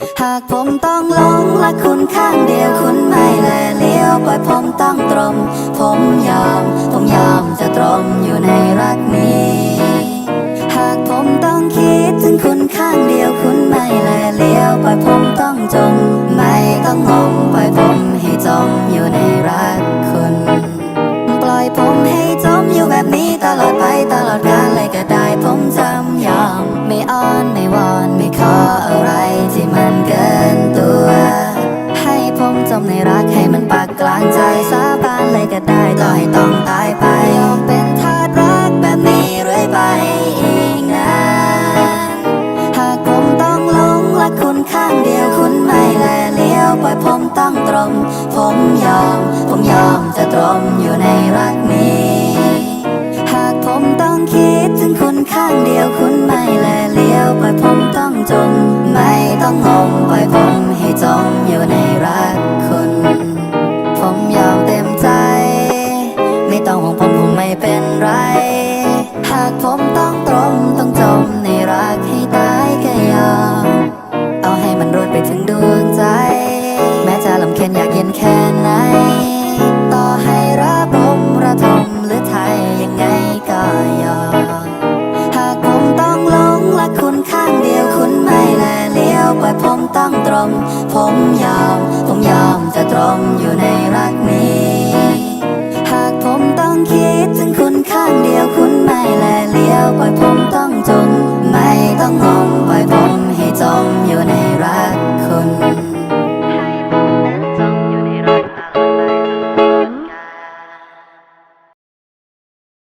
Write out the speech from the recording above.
หากผมต้องลงและคุณข้างเดียวคุณไม่แลเลี้ยวปล่อยผมต้องตรง ผมยอม ผมยอมจะตรงอยู่ในรักนี้ หากผมต้องคิดถึงคุณข้างเดียวคุณไม่แลเลี้ยวปล่อยผมต้องจม ไม่ต้องงงปล่อยผมให้จมอยู่ใน อ้อนไม่วอนไม่ขออะไรที่มันเกินตัว ให้ผมจมในรักให้มันปักกลางใจสาบานเลยก็ได้ต่อให้ต้องตายไปยอมเป็นทาสรักแบบนี้เรื่อยไปอีกนานหากผมต้องลงและคุณข้างเดียวคุณไม่แลเลี้ยวปล่อยผมต้องตรง ผมยอม ผมยอมจะตรงอยู่ในรักนี้ ต้องห่วงผมผมไม่เป็นไร หากผมต้องตรงต้องจมในรักให้ตายก็ยอมเอาให้มันรวดไปถึงดวงใจ แม้จะลำเค็นอยากเย็นแค่ไหน ต่อให้ระบมระทมหรือไทยยังไงก็ยอมหากผมต้องหลงและคุณข้างเดียวคุณไม่แลเลี้ยวปล่อยผมต้องตรงผมยอม ผมยอมจะตรงอยู่ใน